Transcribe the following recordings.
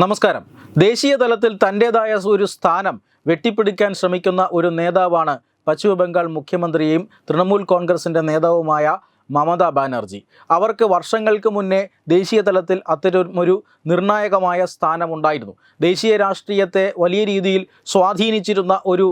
നമസ്കാരം. ദേശീയ തലത്തിൽ തന്റേതായ ഒരു സ്ഥാനം വെട്ടിപ്പിടിക്കാൻ ശ്രമിക്കുന്ന ഒരു നേതാവാണ് പശ്ചിമ ബംഗാൾ മുഖ്യമന്ത്രിയും തൃണമൂൽ കോൺഗ്രസിന്റെ നേതാവുമായ മമതാ ബാനർജി. അവർക്ക് വർഷങ്ങൾക്ക് മുന്നേ ദേശീയ തലത്തിൽ അത്തരമൊരു നിർണായകമായ സ്ഥാനമുണ്ടായിരുന്നു. ദേശീയ രാഷ്ട്രീയത്തെ വലിയ രീതിയിൽ സ്വാധീനിച്ചിരുന്ന ഒരു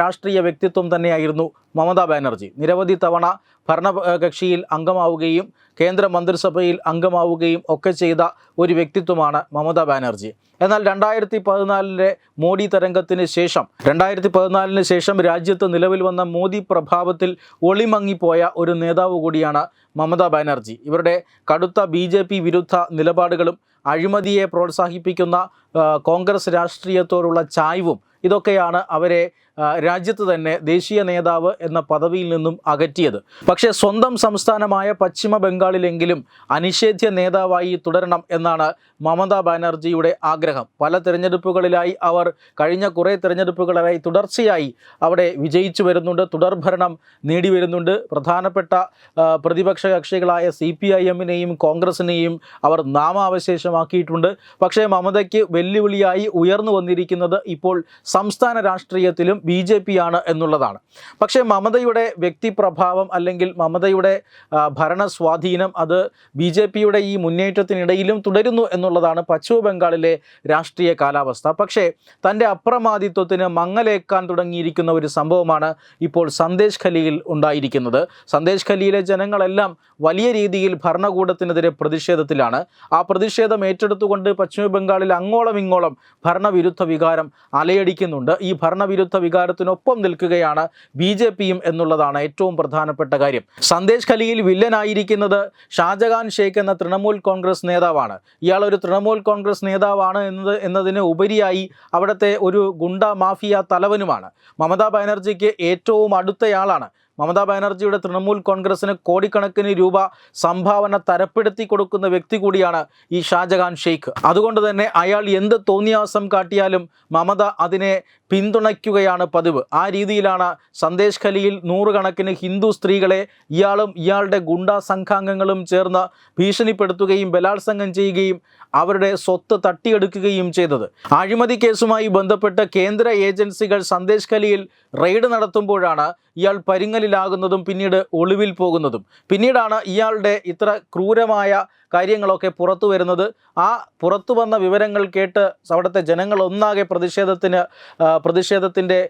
രാഷ്ട്രീയ വ്യക്തിത്വം തന്നെയായിരുന്നു മമതാ ബാനർജി. നിരവധി തവണ ഭരണകക്ഷിയിൽ അംഗമാവുകയും കേന്ദ്ര മന്ത്രിസഭയിൽ അംഗമാവുകയും ഒക്കെ ചെയ്ത ഒരു വ്യക്തിത്വമാണ് മമതാ ബാനർജി. എന്നാൽ രണ്ടായിരത്തി പതിനാലിലെ മോഡി തരംഗത്തിന് ശേഷം രണ്ടായിരത്തി പതിനാലിന് ശേഷം രാജ്യത്ത് നിലവിൽ വന്ന മോദി പ്രഭാവത്തിൽ ഒളിമങ്ങിപ്പോയ ഒരു നേതാവ് കൂടിയാണ് മമതാ ബാനർജി. ഇവരുടെ കടുത്ത ബി വിരുദ്ധ നിലപാടുകളും അഴിമതിയെ പ്രോത്സാഹിപ്പിക്കുന്ന കോൺഗ്രസ് രാഷ്ട്രീയത്തോടുള്ള ചായ്വും ഇതൊക്കെയാണ് അവരെ രാജ്യത്ത് തന്നെ ദേശീയ നേതാവ് എന്ന പദവിയിൽ നിന്നും അകറ്റിയത്. പക്ഷേ സ്വന്തം സംസ്ഥാനമായ പശ്ചിമ ബംഗാളിലെങ്കിലും അനിഷേധ്യ നേതാവായി തുടരണം എന്നാണ് മമതാ ബാനർജിയുടെ ആഗ്രഹം. പല തിരഞ്ഞെടുപ്പുകളിലായി അവർ കഴിഞ്ഞ കുറേ തിരഞ്ഞെടുപ്പുകളിലായി തുടർച്ചയായി അവിടെ വിജയിച്ചു വരുന്നുണ്ട് തുടർഭരണം നേടി വരുന്നുണ്ട്. പ്രധാനപ്പെട്ട പ്രതിപക്ഷ കക്ഷികളായ സി പി ഐ എമ്മിനെയും കോൺഗ്രസിനെയും അവർ നാമാവശേഷമാക്കിയിട്ടുണ്ട് പക്ഷേ മമതയ്ക്ക് വെല്ലുവിളിയായി ഉയർന്നു വന്നിരിക്കുന്നത് ഇപ്പോൾ സംസ്ഥാന രാഷ്ട്രീയത്തിലും ബി ജെ പി ആണ് എന്നുള്ളതാണ്. പക്ഷേ മമതയുടെ വ്യക്തിപ്രഭാവം അല്ലെങ്കിൽ മമതയുടെ ഭരണ സ്വാധീനം അത് ബി ജെ പിയുടെ ഈ മുന്നേറ്റത്തിനിടയിലും തുടരുന്നു എന്നുള്ളതാണ് പശ്ചിമ ബംഗാളിലെ രാഷ്ട്രീയ കാലാവസ്ഥ. പക്ഷേ തന്റെ അപ്രമാദിത്വത്തിന് മങ്ങലേക്കാൻ തുടങ്ങിയിരിക്കുന്ന ഒരു സംഭവമാണ് ഇപ്പോൾ സന്ദേശ് ഖലിയിൽ ഉണ്ടായിരിക്കുന്നത്. സന്ദേശ് ഖലിയിലെ ജനങ്ങളെല്ലാം വലിയ രീതിയിൽ ഭരണകൂടത്തിനെതിരെ പ്രതിഷേധത്തിലാണ്. ആ പ്രതിഷേധം ഏറ്റെടുത്തുകൊണ്ട് പശ്ചിമ ബംഗാളിൽ അങ്ങോളം ഇങ്ങോളം ഭരണവിരുദ്ധ വികാരം അലയടിക്കുന്നുണ്ട്. ഈ ഭരണവിരുദ്ധ വികാരത്തിനൊപ്പം നിൽക്കുകയാണ് ബി ജെ പിയും എന്നുള്ളതാണ് ഏറ്റവും പ്രധാനപ്പെട്ട കാര്യം. സന്ദേശ് ഖലിയിൽ വില്ലനായിരിക്കുന്നത് ഷാജഹാൻ ഷെയ്ഖ് എന്ന തൃണമൂൽ കോൺഗ്രസ് നേതാവാണ്. ഇയാൾ ഒരു തൃണമൂൽ കോൺഗ്രസ് നേതാവാണ് എന്നത് എന്നതിന് ഉപരിയായി അവിടുത്തെ ഒരു ഗുണ്ട മാഫിയ തലവനുമാണ്. മമതാ ബാനർജിക്ക് ഏറ്റവും അടുത്തയാളാണ്. മമതാ ബാനർജിയുടെ തൃണമൂൽ കോൺഗ്രസിന് കോടിക്കണക്കിന് രൂപ സംഭാവന തരപ്പെടുത്തി കൊടുക്കുന്ന വ്യക്തി കൂടിയാണ് ഈ ഷാജഹാൻ ഷെയ്ഖ്. അതുകൊണ്ട് തന്നെ അയാൾ എന്ത് തോന്നിയാസം കാട്ടിയാലും മമത അതിനെ പിന്തുണയ്ക്കുകയാണ് പതിവ്. ആ രീതിയിലാണ് സന്ദേശ് ഖലിയിൽ നൂറുകണക്കിന് ഹിന്ദു സ്ത്രീകളെ ഇയാളും ഇയാളുടെ ഗുണ്ടാ സംഘാംഗങ്ങളും ചേർന്ന് ഭീഷണിപ്പെടുത്തുകയും ബലാത്സംഗം ചെയ്യുകയും അവരുടെ സ്വത്ത് തട്ടിയെടുക്കുകയും ചെയ്തത്. അഴിമതി കേസുമായി ബന്ധപ്പെട്ട് കേന്ദ്ര ഏജൻസികൾ സന്ദേശ് ഖലിയിൽ റെയ്ഡ് നടത്തുമ്പോഴാണ് ഇയാൾ പരിങ്ങലിലാകുന്നതും പിന്നീട് ഒളിവിൽ പോകുന്നതും. പിന്നീടാണ് ഇയാളുടെ ഇത്ര ക്രൂരമായ കാര്യങ്ങളൊക്കെ പുറത്തു വരുന്നത്. ആ പുറത്തു വന്ന വിവരങ്ങൾ കേട്ട് അവിടുത്തെ ജനങ്ങൾ ഒന്നാകെ പ്രതിഷേധത്തിന് പ്രതിഷേധത്തിന്റെ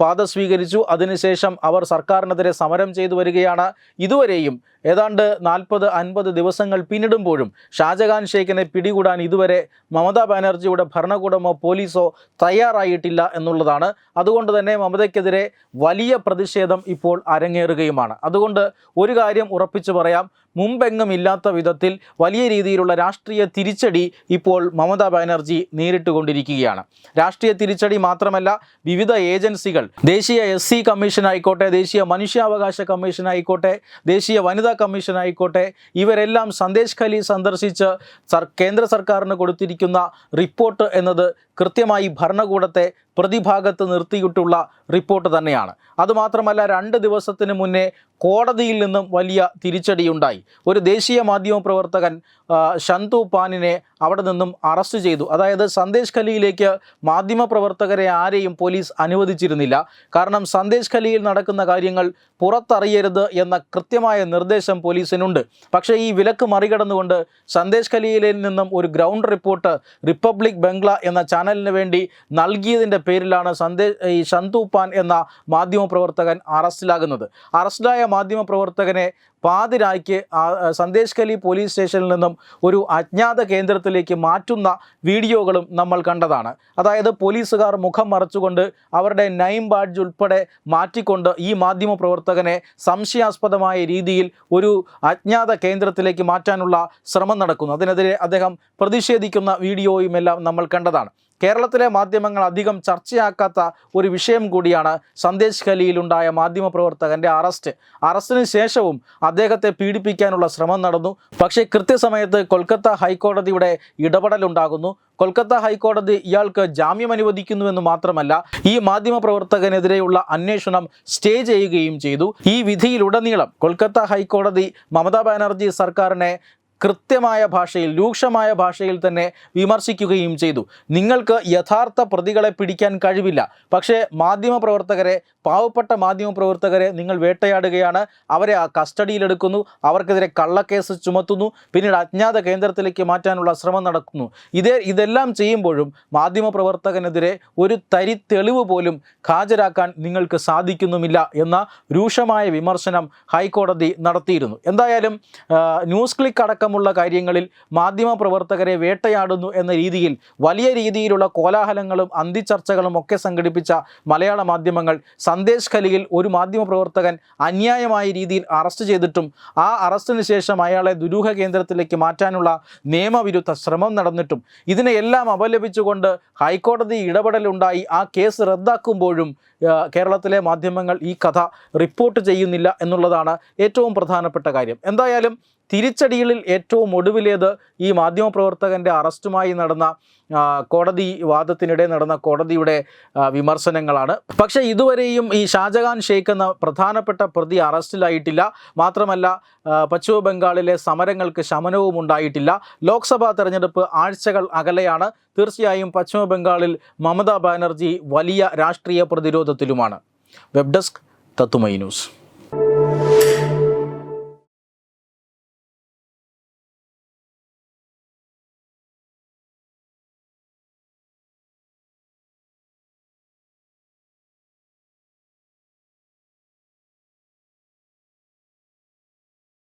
പാത സ്വീകരിച്ചു. അതിനുശേഷം അവർ സർക്കാരിനെതിരെ സമരം ചെയ്തു വരികയാണ്. ഇതുവരെയും ഏതാണ്ട് നാൽപ്പത് അൻപത് ദിവസങ്ങൾ പിന്നിടുമ്പോഴും ഷാജഹാൻ ഷെയ്ഖിനെ പിടികൂടാൻ ഇതുവരെ മമതാ ബാനർജിയുടെ ഭരണകൂടമോ പോലീസോ തയ്യാറായിട്ടില്ല എന്നുള്ളതാണ്. അതുകൊണ്ട് തന്നെ മമതയ്ക്കെതിരെ വലിയ പ്രതിഷേധം ഇപ്പോൾ അരങ്ങേറുകയുമാണ്. അതുകൊണ്ട് ഒരു കാര്യം ഉറപ്പിച്ചു പറയാം. മുമ്പെങ്ങും ഇല്ലാത്ത വിധത്തിൽ വലിയ രീതിയിലുള്ള രാഷ്ട്രീയ തിരിച്ചടി ഇപ്പോൾ മമതാ ബാനർജി നേരിട്ടുകൊണ്ടിരിക്കുകയാണ്. രാഷ്ട്രീയ തിരിച്ചടി മാത്രമല്ല വിവിധ ഏജൻസികൾ ദേശീയ എസ് സി കമ്മീഷൻ ആയിക്കോട്ടെ ദേശീയ മനുഷ്യാവകാശ കമ്മീഷൻ ആയിക്കോട്ടെ ദേശീയ വനിതാ കമ്മീഷൻ ആയിക്കോട്ടെ ഇവരെല്ലാം സന്ദേശ് ഖലി സന്ദർശിച്ച് കേന്ദ്ര സർക്കാരിന് കൊടുത്തിരിക്കുന്ന റിപ്പോർട്ട് എന്നത് കൃത്യമായി ഭരണകൂടത്തെ പ്രതിഭാഗത്ത് നിർത്തിയിട്ടുള്ള റിപ്പോർട്ട് തന്നെയാണ്. അതുമാത്രമല്ല രണ്ട് ദിവസത്തിന് മുന്നേ കോടതിയിൽ നിന്നും വലിയ തിരിച്ചടിയുണ്ടായി. ഒരു ദേശീയ മാധ്യമ പ്രവർത്തകൻ ഷന്തു പാനിനെ അവിടെ നിന്നും അറസ്റ്റ് ചെയ്തു. അതായത് സന്ദേശ് ഖലിയിലേക്ക് മാധ്യമ പ്രവർത്തകരെ ആരെയും പോലീസ് അനുവദിച്ചിരുന്നില്ല. കാരണം സന്ദേശ് ഖലിയിൽ നടക്കുന്ന കാര്യങ്ങൾ പുറത്തറിയരുത് എന്ന കൃത്യമായ നിർദ്ദേശം പോലീസിനുണ്ട്. പക്ഷേ ഈ വിലക്ക് മറികടന്നുകൊണ്ട് സന്ദേശ് ഖലിയിൽ നിന്നും ഒരു ഗ്രൗണ്ട് റിപ്പോർട്ട് റിപ്പബ്ലിക് ബംഗ്ല എന്ന ചാനലിന് വേണ്ടി നൽകിയതിന്റെ പേരിലാണ് സന്ദേ ഈ ഷന്തു പാൻ എന്ന മാധ്യമപ്രവർത്തകൻ അറസ്റ്റിലാകുന്നത്. അറസ്റ്റിലായ മാധ്യമപ്രവർത്തകനെ പാതിരായ്ക്ക് സന്ദേശ് കലി പോലീസ് സ്റ്റേഷനിൽ നിന്നും ഒരു അജ്ഞാത കേന്ദ്രത്തിലേക്ക് മാറ്റുന്ന വീഡിയോകളും നമ്മൾ കണ്ടതാണ്. അതായത് പോലീസുകാർ മുഖം മറച്ചുകൊണ്ട് അവരുടെ നൈം ബാഡ്ജ് ഉൾപ്പെടെ മാറ്റിക്കൊണ്ട് ഈ മാധ്യമ പ്രവർത്തകനെ സംശയാസ്പദമായ രീതിയിൽ ഒരു അജ്ഞാത കേന്ദ്രത്തിലേക്ക് മാറ്റാനുള്ള ശ്രമം നടക്കുന്നു. അതിനെതിരെ അദ്ദേഹം പ്രതിഷേധിക്കുന്ന വീഡിയോയും എല്ലാം നമ്മൾ കണ്ടതാണ്. കേരളത്തിലെ മാധ്യമങ്ങൾ അധികം ചർച്ചയാക്കാത്ത ഒരു വിഷയം കൂടിയാണ് സന്ദേശ് ഖലിയിലുണ്ടായ മാധ്യമപ്രവർത്തകന്റെ അറസ്റ്റ്. അറസ്റ്റിന് ശേഷവും അദ്ദേഹത്തെ പീഡിപ്പിക്കാനുള്ള ശ്രമം നടന്നു. പക്ഷേ കൃത്യസമയത്ത് കൊൽക്കത്ത ഹൈക്കോടതിയുടെ ഇടപെടലുണ്ടാകുന്നു. കൊൽക്കത്ത ഹൈക്കോടതി ഇയാൾക്ക് ജാമ്യം അനുവദിക്കുന്നുവെന്ന് മാത്രമല്ല ഈ മാധ്യമപ്രവർത്തകനെതിരെയുള്ള അന്വേഷണം സ്റ്റേ ചെയ്യുകയും ചെയ്തു. ഈ വിധിയിലുടനീളം കൊൽക്കത്ത ഹൈക്കോടതി മമതാ ബാനർജി സർക്കാരിനെ കൃത്യമായ ഭാഷയിൽ രൂക്ഷമായ ഭാഷയിൽ തന്നെ വിമർശിക്കുകയും ചെയ്തു. നിങ്ങൾക്ക് യഥാർത്ഥ പ്രതികളെ പിടിക്കാൻ കഴിവില്ല. പക്ഷേ മാധ്യമപ്രവർത്തകരെ പാവപ്പെട്ട മാധ്യമപ്രവർത്തകരെ നിങ്ങൾ വേട്ടയാടുകയാണ്. അവരെ ആ കസ്റ്റഡിയിലെടുക്കുന്നു അവർക്കെതിരെ കള്ളക്കേസ് ചുമത്തുന്നു. പിന്നീട് അജ്ഞാത കേന്ദ്രത്തിലേക്ക് മാറ്റാനുള്ള ശ്രമം നടക്കുന്നു. ഇതേ ഇതെല്ലാം ചെയ്യുമ്പോഴും മാധ്യമപ്രവർത്തകനെതിരെ ഒരു തരി തെളിവ് പോലും ഹാജരാക്കാൻ നിങ്ങൾക്ക് സാധിക്കുന്നുമില്ല എന്ന രൂക്ഷമായ വിമർശനം ഹൈക്കോടതി നടത്തിയിരുന്നു. എന്തായാലും ന്യൂസ് ക്ലിക്ക് അടക്കമുള്ള കാര്യങ്ങളിൽ മാധ്യമപ്രവർത്തകരെ വേട്ടയാടുന്നു എന്ന രീതിയിൽ വലിയ രീതിയിലുള്ള കോലാഹലങ്ങളും അന്തിച്ചർച്ചകളും ഒക്കെ സംഘടിപ്പിച്ച മലയാള മാധ്യമങ്ങൾ സന്ദേശ് ഖലിയിൽ ഒരു മാധ്യമപ്രവർത്തകൻ അന്യായമായ രീതിയിൽ അറസ്റ്റ് ചെയ്തിട്ടും ആ അറസ്റ്റിന് ശേഷം അയാളെ ദുരൂഹ കേന്ദ്രത്തിലേക്ക് മാറ്റാനുള്ള നിയമവിരുദ്ധ ശ്രമം നടന്നിട്ടും ഇതിനെയെല്ലാം അപലപിച്ചുകൊണ്ട് ഹൈക്കോടതി ഇടപെടലുണ്ടായി. ആ കേസ് റദ്ദാക്കുമ്പോഴും കേരളത്തിലെ മാധ്യമങ്ങൾ ഈ കഥ റിപ്പോർട്ട് ചെയ്യുന്നില്ല എന്നുള്ളതാണ് ഏറ്റവും പ്രധാനപ്പെട്ട കാര്യം. എന്തായാലും തിരിച്ചടികളിൽ ഏറ്റവും ഒടുവിലേത് ഈ മാധ്യമപ്രവർത്തകന്റെ അറസ്റ്റുമായി നടന്ന കോടതി വാദത്തിനിടെ നടന്ന കോടതിയുടെ വിമർശനങ്ങളാണ്. പക്ഷേ ഇതുവരെയും ഈ ഷാജഹാൻ ഷെയ്ഖ് എന്ന പ്രധാനപ്പെട്ട പ്രതി അറസ്റ്റിലായിട്ടില്ല. മാത്രമല്ല പശ്ചിമ ബംഗാളിലെ സമരങ്ങൾക്ക് ശമനവും ഉണ്ടായിട്ടില്ല. ലോക്സഭാ തെരഞ്ഞെടുപ്പ് ആഴ്ചകൾ അകലെയാണ്. തീർച്ചയായും പശ്ചിമ ബംഗാളിൽ മമതാ ബാനർജി വലിയ രാഷ്ട്രീയ പ്രതിരോധത്തിലുമാണ്. വെബ് ഡെസ്ക് തത്തുമൈ ന്യൂസ്.